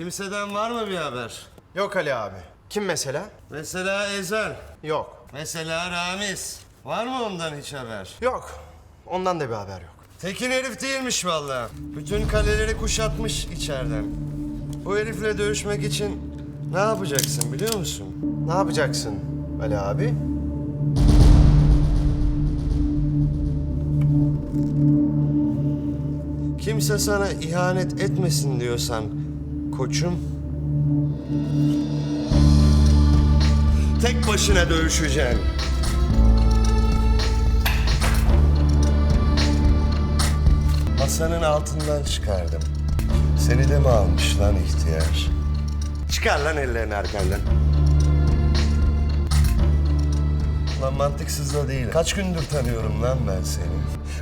Kimseden var mı bir haber? Yok Ali abi. Kim mesela? Mesela Ezel, Yok. mesela Ramiz. Var mı ondan hiç haber? Yok. Ondan da bir haber yok. Tekin herif değilmiş vallahi. Bütün kaleleri kuşatmış içeriden. Bu herifle dövüşmek için ne yapacaksın biliyor musun? Ne yapacaksın Ali abi? Kimse sana ihanet etmesin diyorsan koçum. Tek başına dövüşeceksin. Masanın altından çıkardım. Seni de mi almış lan ihtiyar? Çıkar lan ellerini arkandan. Lan mantıksız da değil. Kaç gündür tanıyorum lan ben seni.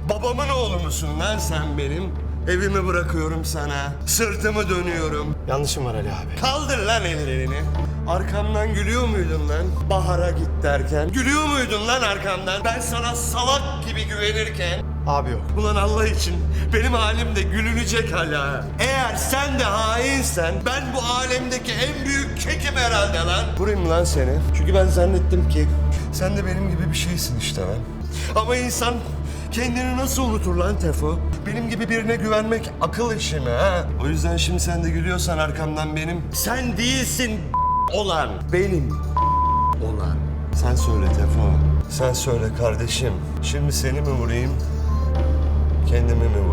Babamın oğlu musun lan sen benim? Evimi bırakıyorum sana. Sırtımı dönüyorum. Yanlışım var Ali abi. Kaldır lan ellerini. Arkamdan gülüyor muydun lan? Bahar'a git derken. Gülüyor muydun lan arkamdan? Ben sana salak gibi güvenirken. Abi yok. Ulan Allah için benim halimde gülünecek hala. Eğer sen de hainsen ben bu alemdeki en büyük kekim herhalde lan. Vurayım lan seni. Çünkü ben zannettim ki sen de benim gibi bir şeysin işte lan. Ama insan kendini nasıl unutur lan Tefo? Benim gibi birine güvenmek akıl işi mi ha? O yüzden şimdi sen de gülüyorsan arkamdan benim. Sen değilsin olan. Benim olan. Sen söyle Tefo. Sen söyle kardeşim. Şimdi seni mi vurayım? Kendimi mi?